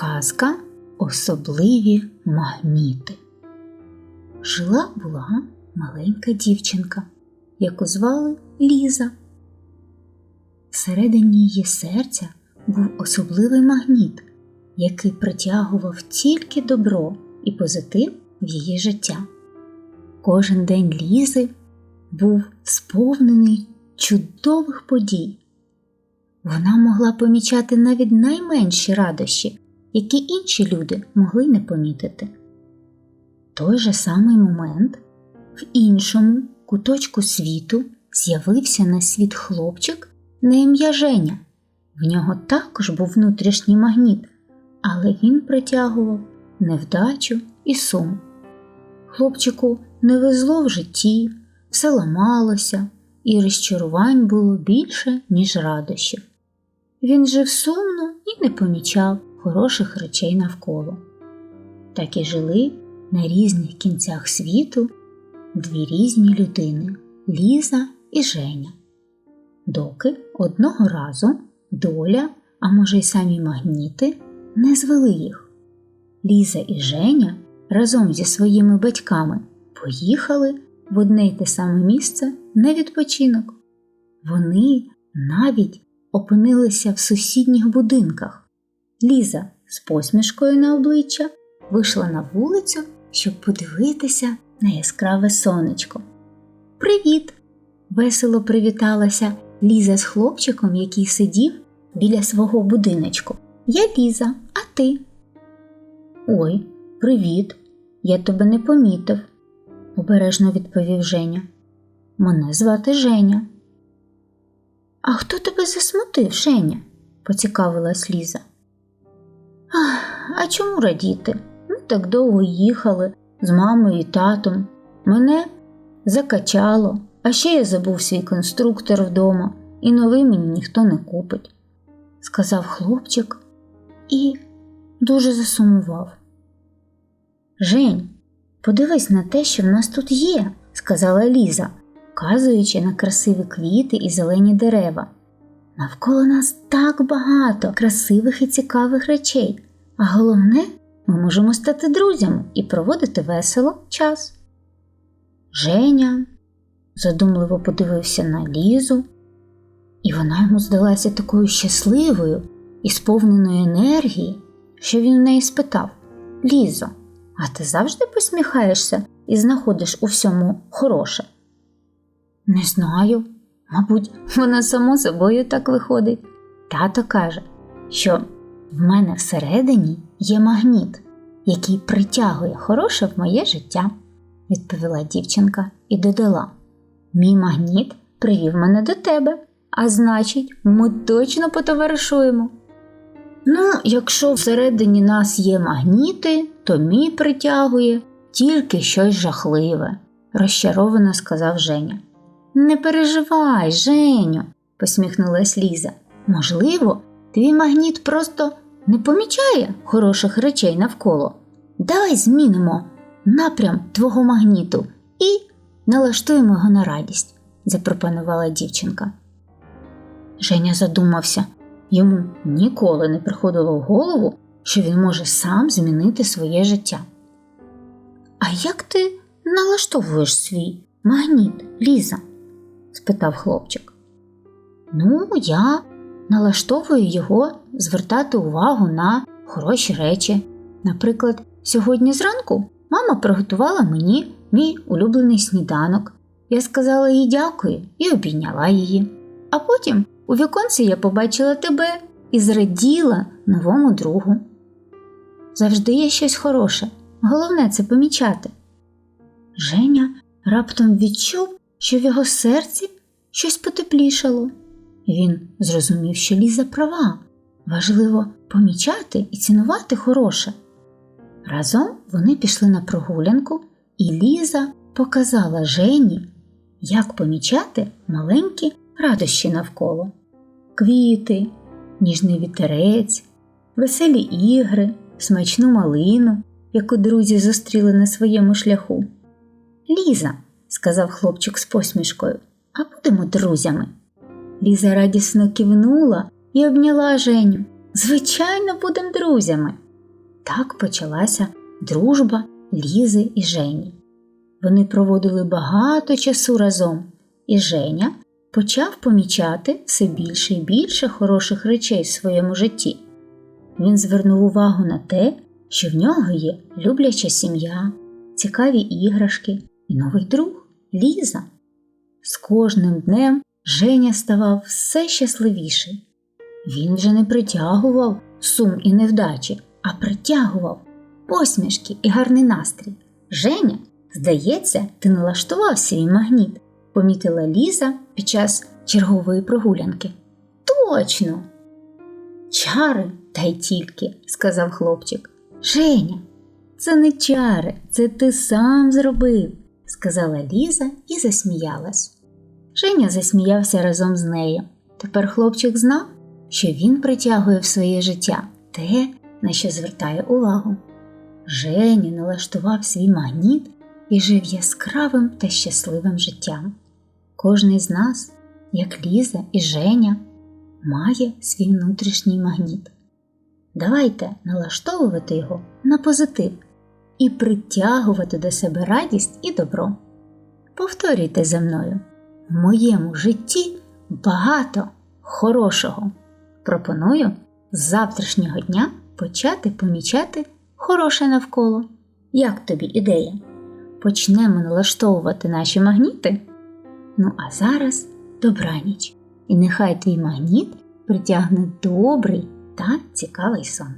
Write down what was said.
Казка Особливі магніти. Жила була маленька дівчинка, яку звали Ліза. Всередині її серця був особливий магніт, який притягував тільки добро і позитив в її життя. Кожен день Лізи був сповнений чудових подій. Вона могла помічати навіть найменші радощі, які інші люди могли не помітити. Той же самий момент в іншому куточку світу з'явився на світ хлопчик на ім'я Женя. В нього також був внутрішній магніт, але він притягував невдачу і сум. Хлопчику не везло в житті, все ламалося, і розчарувань було більше, ніж радощів. Він жив сумно і не помічав хороших речей навколо. Так і жили на різних кінцях світу дві різні людини Ліза і Женя. Доки одного разу доля, а може й самі магніти, не звели їх. Ліза і Женя разом зі своїми батьками поїхали в одне й те саме місце на відпочинок. Вони навіть опинилися в сусідніх будинках. Ліза з посмішкою на обличчя вийшла на вулицю, щоб подивитися на яскраве сонечко. Привіт! весело привіталася Ліза з хлопчиком, який сидів біля свого будиночку. Я Ліза, а ти? Ой, привіт! Я тебе не помітив, обережно відповів Женя. Мене звати Женя. А хто тебе засмутив, Женя? поцікавилась Ліза. А чому радіти? Ми так довго їхали з мамою і татом. Мене закачало, а ще я забув свій конструктор вдома, і новий мені ніхто не купить, сказав хлопчик і дуже засумував. Жень, подивись на те, що в нас тут є, сказала Ліза, вказуючи на красиві квіти і зелені дерева. Навколо нас так багато красивих і цікавих речей, а головне, ми можемо стати друзями і проводити весело час. Женя задумливо подивився на Лізу, і вона йому здалася такою щасливою і сповненою енергії, що він в неї спитав Лізо, а ти завжди посміхаєшся і знаходиш у всьому хороше? Не знаю. Мабуть, воно само собою так виходить. Тато каже, що в мене всередині є магніт, який притягує хороше в моє життя, відповіла дівчинка і додала: Мій магніт привів мене до тебе, а значить, ми точно потоваришуємо. Ну, якщо всередині нас є магніти, то мій притягує тільки щось жахливе, розчаровано сказав Женя. Не переживай, Женю, посміхнулась Ліза. Можливо, твій магніт просто не помічає хороших речей навколо. Давай змінимо напрям твого магніту і налаштуємо його на радість, запропонувала дівчинка. Женя задумався йому ніколи не приходило в голову, що він може сам змінити своє життя. А як ти налаштовуєш свій магніт, Ліза? спитав хлопчик. Ну, я налаштовую його звертати увагу на хороші речі. Наприклад, сьогодні зранку мама приготувала мені мій улюблений сніданок. Я сказала їй дякую і обійняла її. А потім у віконці я побачила тебе і зраділа новому другу. Завжди є щось хороше, головне це помічати. Женя раптом відчув, що в його серці щось потеплішало. Він зрозумів, що Ліза права, важливо помічати і цінувати хороше. Разом вони пішли на прогулянку, і Ліза показала Жені, як помічати маленькі радощі навколо квіти, ніжний вітерець, веселі ігри, смачну малину, яку друзі зустріли на своєму шляху. Ліза, сказав хлопчик з посмішкою, а будемо друзями. Ліза радісно кивнула і обняла Женю. Звичайно, будемо друзями, Так почалася дружба Лізи і Жені. Вони проводили багато часу разом, і Женя почав помічати все більше і більше хороших речей в своєму житті. Він звернув увагу на те, що в нього є любляча сім'я, цікаві іграшки і новий друг Ліза. З кожним днем Женя ставав все щасливіший. Він вже не притягував сум і невдачі, а притягував посмішки і гарний настрій. Женя, здається, ти налаштував свій магніт, помітила Ліза під час чергової прогулянки. Точно. Чари, та й тільки, сказав хлопчик. Женя, це не чари, це ти сам зробив, сказала Ліза і засміялась. Женя засміявся разом з нею. Тепер хлопчик знав, що він притягує в своє життя те, на що звертає увагу. Женя налаштував свій магніт і жив яскравим та щасливим життям. Кожний з нас, як Ліза і Женя, має свій внутрішній магніт. Давайте налаштовувати його на позитив і притягувати до себе радість і добро. Повторюйте за мною, в моєму житті багато хорошого. Пропоную з завтрашнього дня почати помічати хороше навколо. Як тобі ідея? Почнемо налаштовувати наші магніти? Ну а зараз добраніч, і нехай твій магніт притягне добрий та цікавий сон.